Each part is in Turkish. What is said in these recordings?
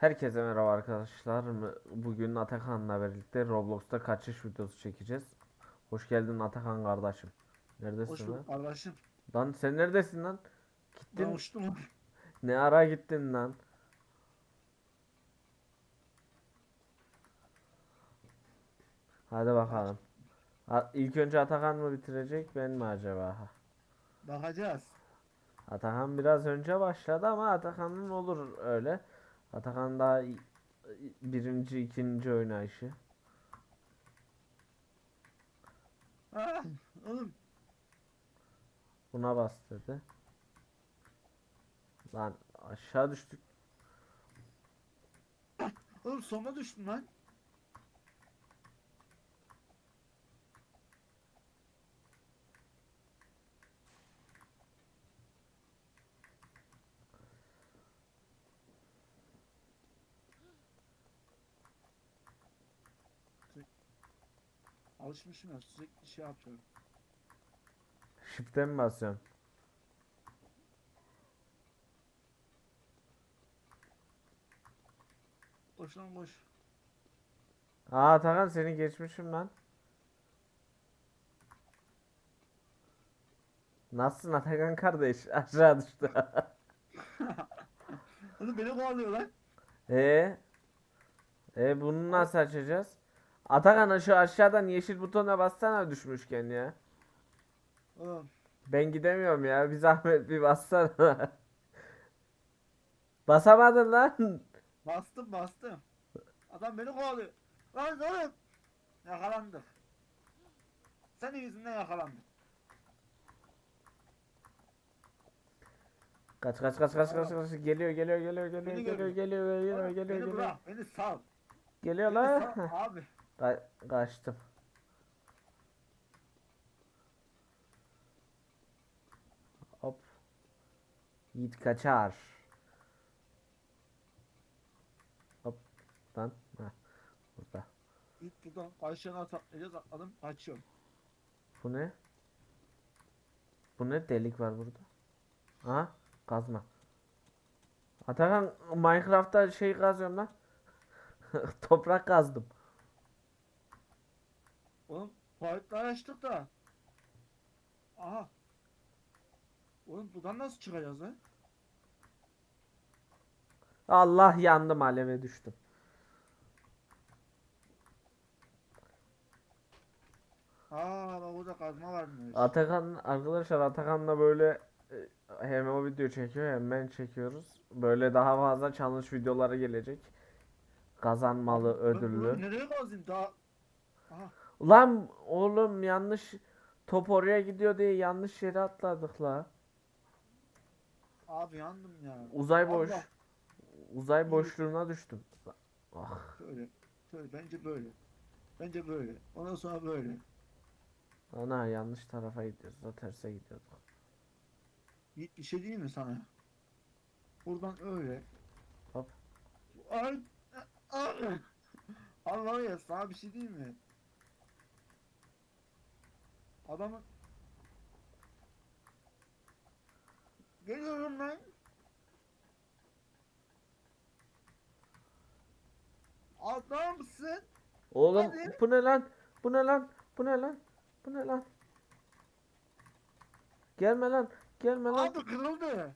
Herkese merhaba arkadaşlar. Bugün Atakan'la birlikte Roblox'ta kaçış videosu çekeceğiz. Hoş geldin Atakan kardeşim. Hoş Neredesin lan? bulduk kardeşim. Lan sen neredesin lan? Ben Gittin. uçtum. Ne ara gittin lan? Hadi bakalım. İlk önce Atakan mı bitirecek ben mi acaba? Bakacağız. Atakan biraz önce başladı ama Atakan'ın olur öyle. Atakan daha birinci, ikinci oynayışı. Ah, oğlum Buna bas dedi. Lan aşağı düştük. oğlum sona düştüm lan. Alışmışım ya sürekli şey yapıyorum. Shift'e mi basıyorsun? Boş lan boş. Aa Atakan seni geçmişim lan. Nasılsın Atakan kardeş? Aşağı düştü. Oğlum beni kovalıyor lan. E e bunu nasıl açacağız? Atakan şu aşağıdan yeşil butona bassana düşmüşken ya. Oğlum Ben gidemiyorum ya. Bir zahmet bir bassana. Basamadın lan. bastım bastım. Adam beni kovalıyor. Lan oğlum. Yakalandık. Senin yüzünden yakalandık. Kaç kaç kaç kaç kaç kaç geliyor geliyor geliyor geliyor geliyor geliyor geliyor Oğlum, geliyor beni geliyor bırak. Beni sal. geliyor lan abi. Ka- kaçtım. Hop. Yiğit kaçar. Hop. Lan. Ha burada. İlk buradan karşına atlayacağız atladım kaçıyorum. bu ne? Bu ne delik var burada? Aha kazma. Atakan Minecraft'ta şey kazıyorum lan. Toprak kazdım Oğlum kayıtları açtık da. Aha. Oğlum buradan nasıl çıkacağız lan? Allah yandım aleve düştüm. Aa bak burada kazma varmış. Atakan arkadaşlar Atakan'la böyle e, hem o video çekiyor hem ben çekiyoruz. Böyle daha fazla challenge videoları gelecek. Kazanmalı ödüllü. nereye kazayım daha? Aha. Lan oğlum yanlış top oraya gidiyor diye yanlış yere atladık la. Abi yandım ya. Uzay boş. Allah. Uzay boşluğuna düştüm. Ah, Şöyle. Şöyle bence böyle. Bence böyle. Ondan sonra böyle. ana yanlış tarafa gidiyoruz. Da terse gidiyorduk. Bir, şey değil mi sana? Buradan öyle. Hop. Ay. Allah ya sana bir şey değil mi? Adamın Geliyorum ben. Adamsın. Oğlum Hadi. bu ne lan? Bu ne lan? Bu ne lan? Bu ne lan? Gelme lan. Gelme lan. Abi kırıldı.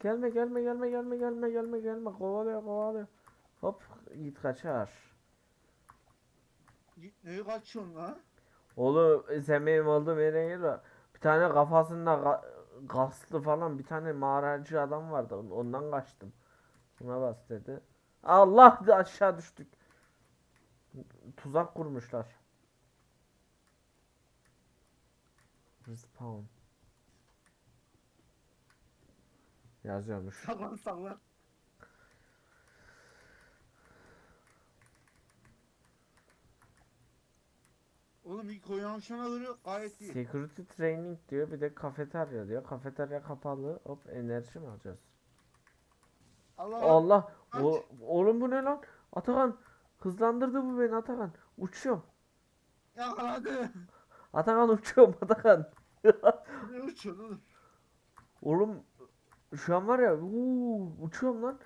Gelme gelme gelme gelme gelme gelme gelme kovalıyor kovalıyor. Hop Yiğit kaçar. Git neyi kaçıyorsun lan? Oğlum e, sen benim olduğum yere gel. Bir tane kafasında ga- kaslı falan bir tane mağaracı adam vardı. on- Ondan kaçtım. Buna bas dedi. Allah aşağı düştük. Tuzak kurmuşlar. Respawn. Yazıyormuş. Saklan saklan. Oğlum ilk oynanışına göre gayet iyi. Security training diyor bir de kafeterya diyor. Kafeterya kapalı. Hop enerji mi alacağız? Allah Allah. O, oğlum bu ne lan? Atakan hızlandırdı bu beni Atakan. Uçuyorum. yakaladı. Atakan uçuyorum Atakan. ne uçuyorsun oğlum? Oğlum şu an var ya uuu, uçuyorum lan.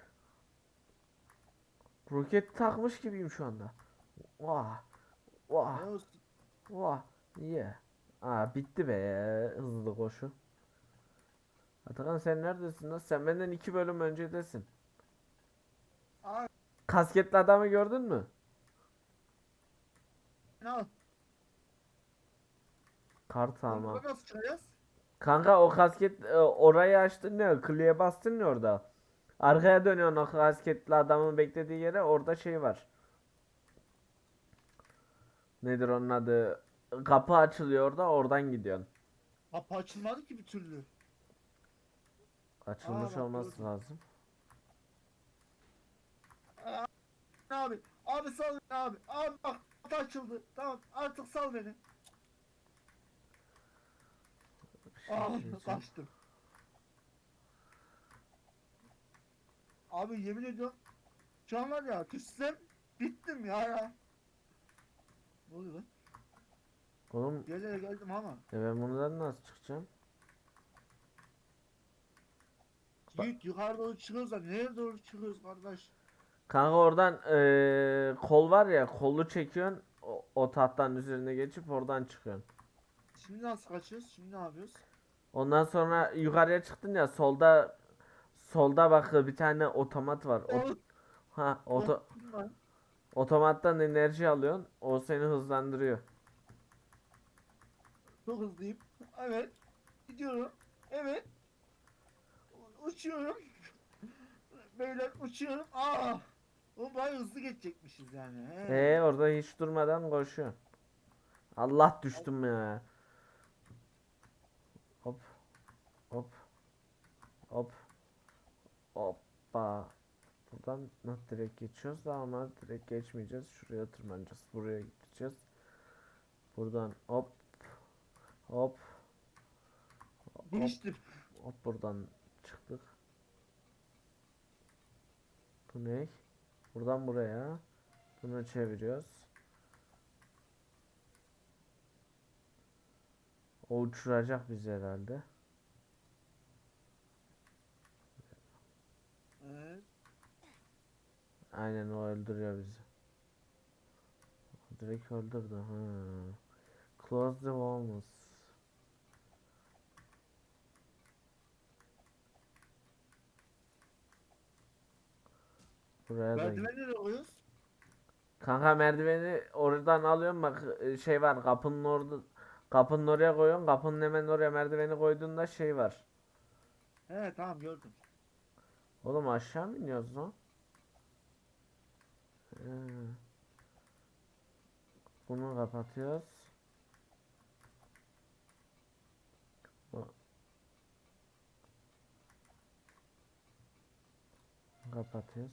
Roket takmış gibiyim şu anda. Vah. Vah. Vah. İyi. Aa bitti be hızlı koşu. Atakan sen neredesin lan? Sen benden iki bölüm öncedesin. Abi Kasketli adamı gördün mü? ne? Kart ama. Kanka o kasket e, orayı açtın ya, kliye bastın ya orada. Arkaya dönüyorsun o kasketli adamın beklediği yere orada şey var. Nedir onun adı? Kapı açılıyor orada oradan gidiyorsun. Kapı açılmadı ki bir türlü. Açılmış bak olması gördüm. lazım. Abi, abi sal beni abi. Abi bak kapı açıldı. Tamam artık sal beni. Şey Ah diyeceğim. kaçtım. Abi yemin ediyorum şu an var ya düşsem bittim ya ya. Ne oluyor lan? Oğlum Yerlere geldim ama. e ben bundan nasıl çıkacağım? Bak- Yiğit yukarı doğru çıkıyoruz da nereye doğru çıkıyoruz kardeş? Kanka oradan e, kol var ya kolu çekiyorsun o, o tahtanın üzerine geçip oradan çıkıyorsun. Şimdi nasıl kaçıyoruz? Şimdi ne yapıyoruz? Ondan sonra yukarıya çıktın ya solda solda bak bir tane otomat var. O, Oğlum, ha oto, korktum lan. Otomattan enerji alıyorsun. O seni hızlandırıyor. Çok hızlıyım. Evet. Gidiyorum. Evet. Uçuyorum. Beyler uçuyorum. Aa! O bayağı hızlı geçecekmişiz yani. He. Ee orada hiç durmadan koşuyor. Allah düştüm ya. Hop. Hop. Hop. Hoppa. Buradan nasıl direkt geçiyoruz da ama direkt geçmeyeceğiz. Şuraya tırmanacağız. Buraya gideceğiz. Buradan hop. Hop. Hop. Geçtim. Hop buradan çıktık. Bu ne? Buradan buraya. Bunu çeviriyoruz. O uçuracak bizi herhalde. Evet. Aynen o öldürüyor bizi. Direkt öldürdü. Ha. Close the walls. Buraya da nereye koyuyoruz? Kanka merdiveni oradan alıyorum bak e, şey var kapının orada kapının oraya koyuyorsun kapının hemen oraya merdiveni koyduğunda şey var. He tamam gördüm. Oğlum aşağı mı iniyoruz lan? Ee, Bunu kapatıyoruz. Kapatıyoruz.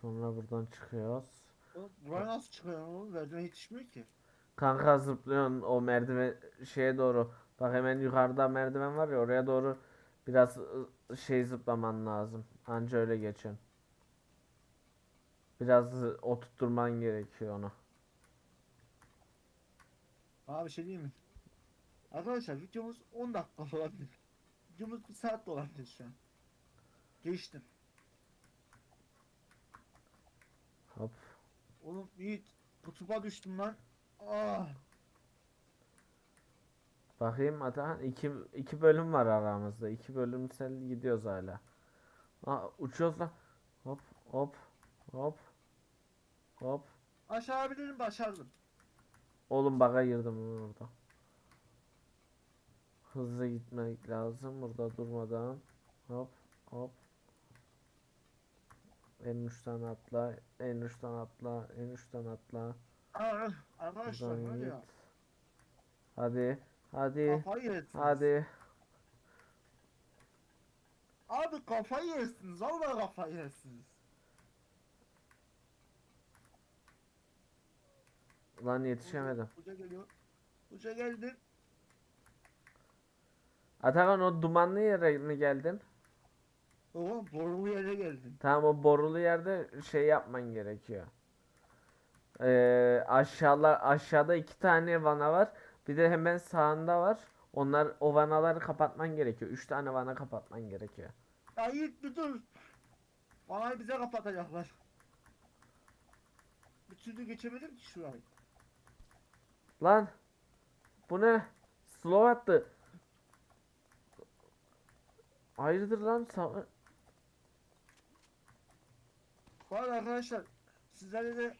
Sonra buradan çıkıyoruz. Buraya nasıl çıkıyor oğlum? Merdiven yetişmiyor ki. Kanka zıplıyorsun o merdiven şeye doğru. Bak hemen yukarıda merdiven var ya oraya doğru biraz şey zıplaman lazım. Anca öyle geçiyorsun. Biraz oturtturman gerekiyor onu. Abi bir şey diyeyim mi? Arkadaşlar videomuz 10 dakika olabilir. Videomuz bir saat de olabilir şu an. Geçtim. Hop. Oğlum Yiğit kutuba düştüm lan. Ah. Bakayım Atahan iki, iki bölüm var aramızda. İki bölümsel gidiyoruz hala. Aa, uçuyoruz lan. Hop hop hop hop. Aşağıya başardım. Oğlum baga girdim orada. Hızlı gitmek lazım burada durmadan. Hop hop. En uçtan atla, en uçtan atla, en uçtan atla. Arkadaşlar git. ya. Hadi, hadi, Kafayı yersiniz. hadi. Abi kafayı yersiniz. Vallahi kafayı yersiniz. Lan yetişemedim. Hoca geliyor. Hoca geldi. Atakan o dumanlı yere mi geldin? Oğlum borulu yere geldin. Tamam o borulu yerde şey yapman gerekiyor. Ee, aşağılar aşağıda iki tane vana var. Bir de hemen sağında var. Onlar o vanaları kapatman gerekiyor. Üç tane vana kapatman gerekiyor. Ya Yiğit bir dur. Vanayı bize kapatacaklar. Bir türlü geçemedim ki şurayı. Lan. Bu ne? Slow attı. Hayırdır lan? Sa- Bu arada arkadaşlar sizlerle de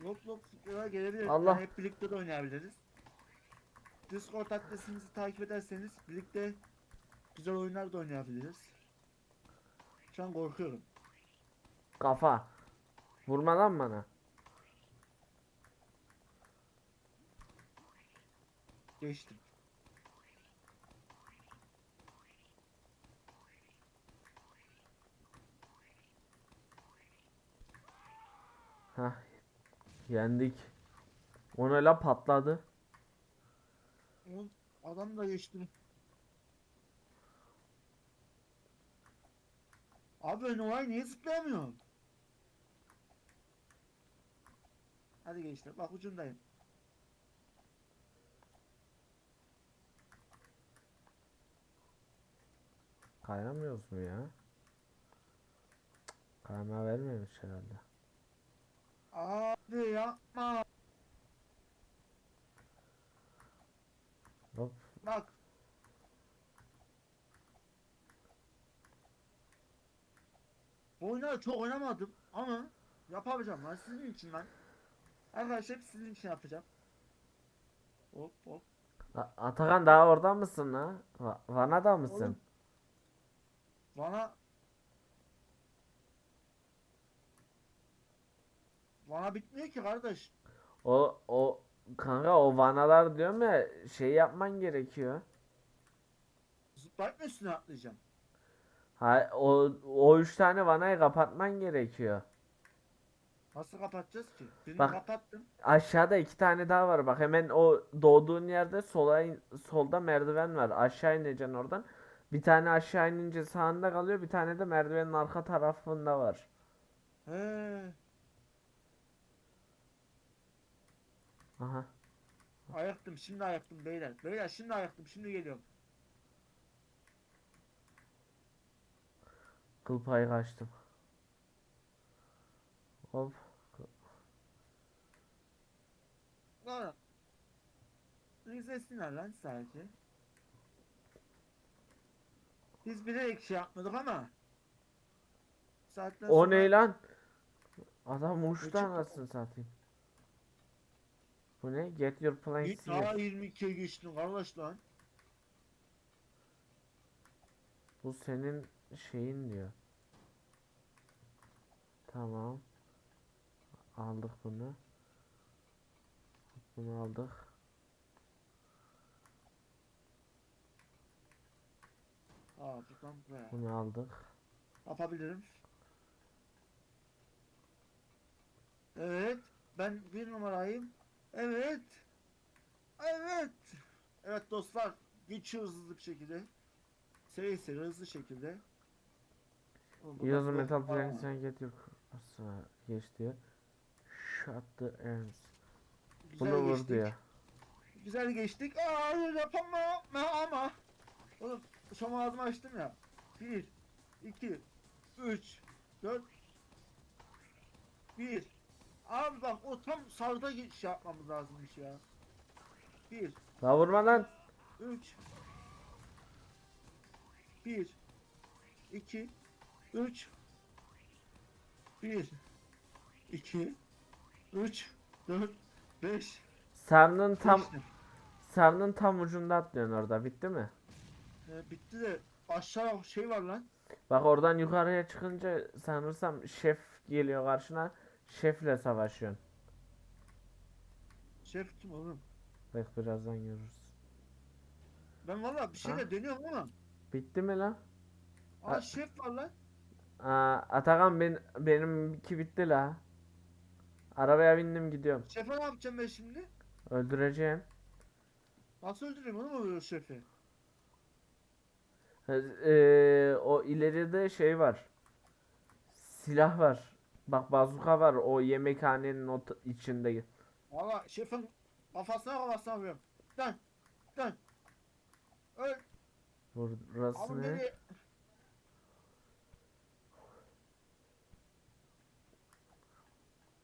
Roblox videolara gelebilir. Allah. Yani hep birlikte de oynayabiliriz. Discord adresimizi takip ederseniz birlikte güzel oyunlar da oynayabiliriz. Şu an korkuyorum. Kafa. Vurma lan bana. Geçtim. Hah. Yendik. O ne la patladı. Oğlum, Adam da geçtim. Abi ön olay niye zıplayamıyorum? Hadi gençler bak ucundayım. Kayamıyoruz mu ya? Kayma vermemiş herhalde. Abi yapma. Hop. Bak. Bu oyunları çok oynamadım ama yapabileceğim lan sizin için ben. Arkadaşlar hep sizin için yapacağım. Hop hop. A- Atakan daha orada mısın la? Va- Vana'da mısın? Oğlum. Bana Bana bitmiyor ki kardeş. O o kanka o vanalar diyorum ya şey yapman gerekiyor. Zıplayıp mı üstüne atlayacağım? Ha o o üç tane vanayı kapatman gerekiyor. Nasıl kapatacağız ki? Birini Bak. kapattım. Aşağıda iki tane daha var bak hemen o doğduğun yerde sola in- solda merdiven var. Aşağı ineceksin oradan. Bir tane aşağı inince sağında kalıyor bir tane de merdivenin arka tarafında var. He. Aha. Ayaktım şimdi ayaktım beyler. Beyler şimdi ayaktım şimdi geliyorum. Kıl payı kaçtım. Hop. Lan. İzlesinler lan sadece. Biz bilerek şey yapmadık ama. Saatten O sonra ne lan? Adam uçtu anasını satayım. Bu ne? Get your planks Git daha 22'ye geçtin kardeş lan. Bu senin şeyin diyor. Tamam. Aldık bunu. Bunu aldık. Buraya. Bunu aldık. Yapabilirim. Evet. Ben bir numarayım. Evet. Evet. Evet dostlar. Geçiyoruz hızlı bir şekilde. Seri seri hızlı şekilde. Blok metal var ama. planks and get your Aslında geç diyor. Shut the ends. Güzel Bunu geçtik. diyor. Güzel geçtik. Aa yapamam ama. Oğlum şam ağzımı açtım ya. 1 2 3 4 1 Abi bak o tam sarda şey yapmamız lazımmış ya. 1 La vurma lan. 3 1 2 3 1 2 3 4 5 Sarnın tam sarnın tam ucunda atlıyorsun orada. Bitti mi? Ee, bitti de aşağı şey var lan. Bak oradan yukarıya çıkınca sanırsam şef geliyor karşına. Şefle savaşıyorsun. Şef kim oğlum? Bak birazdan görürüz. Ben valla bir şeyle Ha? deniyorum ama. Bitti mi lan? Aa Ha. şef var lan. Aa, Atakan ben benimki bitti la. Arabaya bindim gidiyorum. Şefe ne yapacağım ben şimdi? Öldüreceğim. Nasıl öldüreyim onu mu oluyor şefi? Ee, o ileride şey var. Silah var. Bak bazuka var o yemekhanenin o içinde. Valla şefin kafasına kafasına vuruyorum. Dön. Dön. Öl. Burası Abi ne?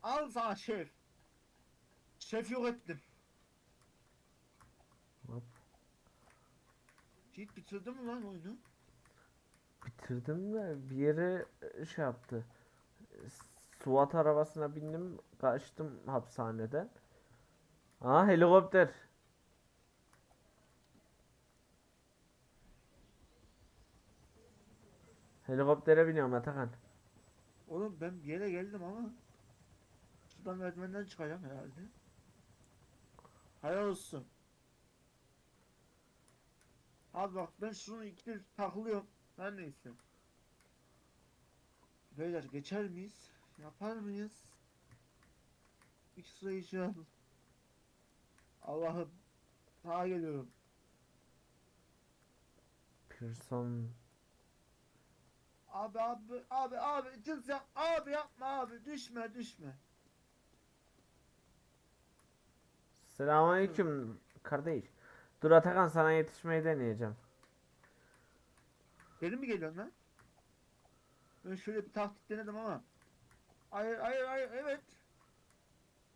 Al sana şef. Şef yok ettim. Git bitirdin mi lan oyunu? Bitirdim de bir yere e, şey yaptı. SWAT arabasına bindim, kaçtım hapishaneden. Aa helikopter. Helikoptere biniyorum Atakan. Oğlum ben bir yere geldim ama şuradan merdivenden çıkacağım herhalde. Hayal olsun. Abi bak ben şunu ikidir takılıyorum. Her neyse. Beyler geçer miyiz? Yapar mıyız? İki sırayı şu an. Allah'ım. Sağa geliyorum. Pearson. Abi abi abi abi cız yap abi yapma abi düşme düşme. Selamünaleyküm kardeş. Dur Atakan sana yetişmeyi deneyeceğim. Geri mi geliyorsun lan? Ben şöyle bir taktik denedim ama. Hayır hayır hayır evet.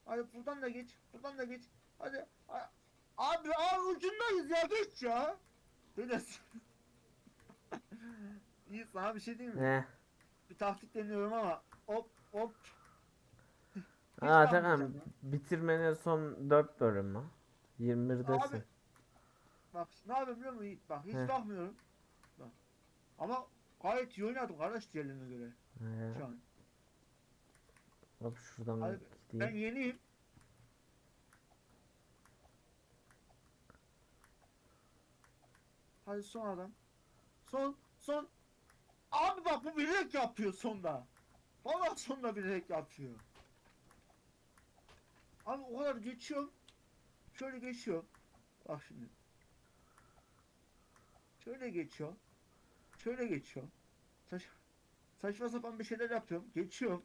Hayır buradan da geç. Buradan da geç. Hadi. a- Abi abi ucundayız ya geç ya. Böyle. İyi sana bir şey diyeyim mi? Ne? Bir taktik deniyorum ama hop hop. Hiç Aa ya. bitirmenin son 4 bölüm mü? 21'desin. Abi. Bak ne yapıyorum biliyor musun Yiğit? Bak hiç He. bakmıyorum. Bak. Ama gayet iyi oynadım kardeş diğerlerine göre Ee, şu an. hop şuradan Abi, Ben gideyim. yeniyim. Hadi son adam. Son, son. Abi bak bu bilerek yapıyor sonda. Vallahi sonda bilerek yapıyor. Abi o kadar geçiyorum. Şöyle geçiyorum. Bak şimdi. Şöyle geçiyorum. Şöyle geçiyorum. Saç, saçma sapan bir şeyler yapıyorum. Geçiyorum.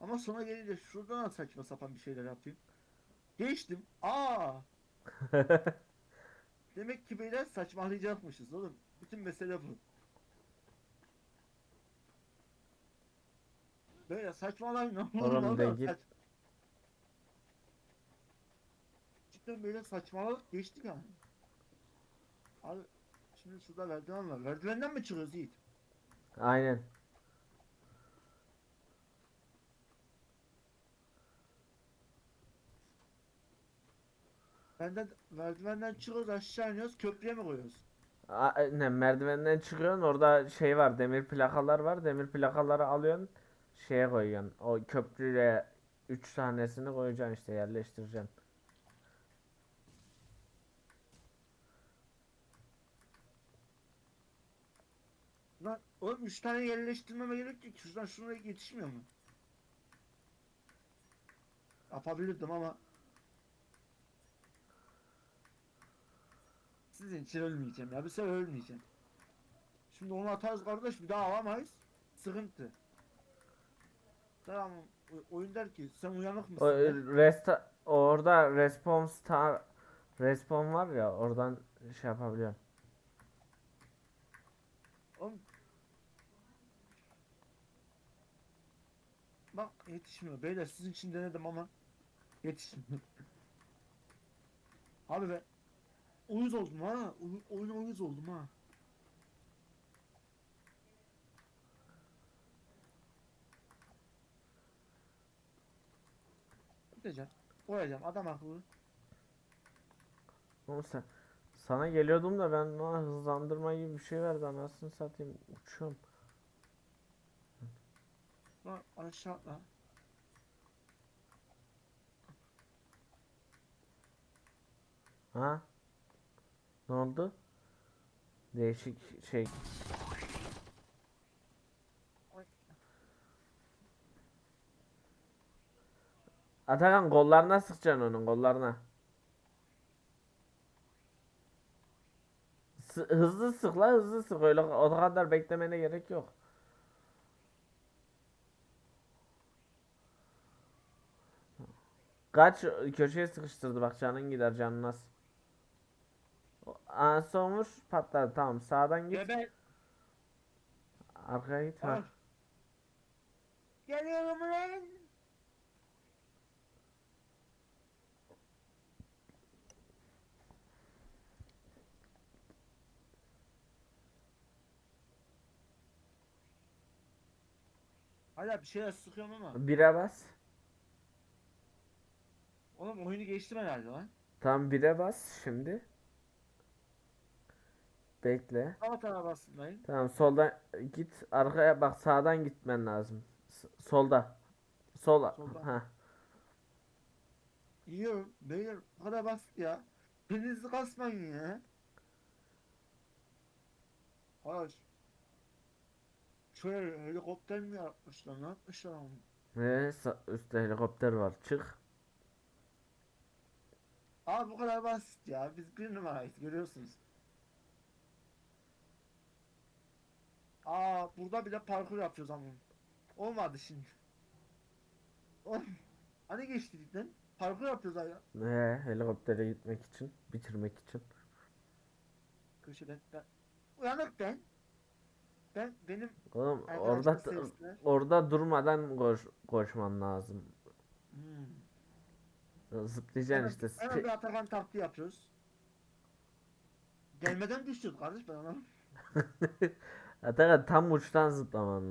Ama sona gelince şuradan da saçma sapan bir şeyler yapayım. Geçtim. Aa! Demek ki beyler saçmalayacakmışız oğlum. Bütün mesele bu. Böyle saçmalayın ne olur Oğlum de git. saç- Cidden böyle saçmaladık geçtik yani. Abi şimdi şurada merdiven var. Merdivenden mi çıkıyoruz Yiğit? Aynen. Benden merdivenden çıkıyoruz aşağı iniyoruz köprüye mi koyuyoruz? A- ne merdivenden çıkıyorsun orada şey var demir plakalar var demir plakaları alıyorsun şeye koyuyorsun o köprüye 3 tanesini koyacaksın işte yerleştireceksin. Lan oğlum 3 tane yerleştirmeme gerek yok ki. Şuradan şuna yetişmiyor mu? Yapabilirdim ama Sizin için ölmeyeceğim ya. Bir sefer ölmeyeceğim. Şimdi onu atarız kardeş bir daha alamayız. Sıkıntı. Tamam. Oyun der ki sen uyanık mısın? O der. resta orada respawn star respawn var ya oradan şey yapabiliyorsun. Oğlum. Bak yetişmiyor. Beyler sizin için denedim ama yetişmiyor. Abi ben uyuz oldum ha. Oy- Oyuna uyuz oldum ha. Gideceğim. Koyacağım adam akıllı. Oğlum sen sana geliyordum da ben bana hızlandırma gibi bir şey verdi anasını satayım uçuyorum. Lan aşağı atla. Ha? Ne oldu? Değişik şey. Atakan kollarına sıkacaksın onun kollarına. Sı- hızlı sık la hızlı sık öyle o kadar beklemene gerek yok. Kaç köşeye sıkıştırdı bak canın gider canın nasıl. Anası olmuş patladı tamam sağdan git. Göbek. Arkaya git ha. Ah. Geliyorum lan. Hala bir şeyler sıkıyorum ama. Bire bas. Oğlum oyunu geçtim herhalde lan. Tam bire bas şimdi. Bekle. Hava tarafa bastım dayı. Tamam soldan git arkaya bak sağdan gitmen lazım. S- solda. Sola. Solda. Ha. Yiyorum. Beyler bu kadar basit ya. Birinizi kasmayın ya. Hayır. Şöyle helikopter mi yapmışlar? Ne yapmışlar onu? Ee, sa- üstte helikopter var. Çık. Abi bu kadar basit ya. Biz bir numarayız görüyorsunuz. Aa burada bile parkur yapıyoruz ama. Olmadı şimdi. Oğlum, Hani geçtik lan? Parkur yapıyoruz hala. Ee, helikoptere gitmek için, bitirmek için. Köşeden ben. Uyanık ben. Ben benim Oğlum orada orada durmadan koş, koşman lazım. hmm. Zıplayacaksın işte. Hemen Spe- bir Atakan taktiği yapıyoruz. Gelmeden düşüyoruz kardeş ben anlamadım. Atakan tam uçtan zıplaman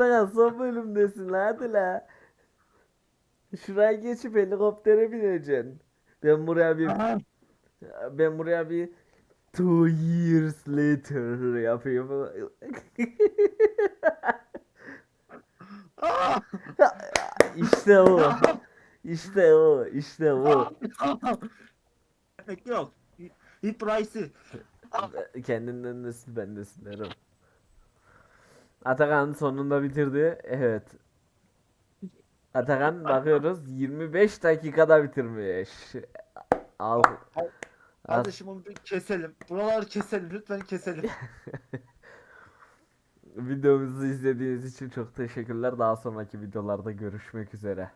Atakan son bölümdesin la hadi la. Şuraya geçip helikoptere bineceksin. Ben buraya bir ben buraya bir two years later yapayım. Aa! işte o. İşte o. İşte o. Yok. Rice'ı. Kendinden de sil ben silerim. Atakan sonunda bitirdi. Evet. Atakan bakıyoruz 25 dakikada bitirmiş. Al. Kardeşim onu bir keselim. Buraları keselim. Lütfen keselim. Videomuzu izlediğiniz için çok teşekkürler. Daha sonraki videolarda görüşmek üzere.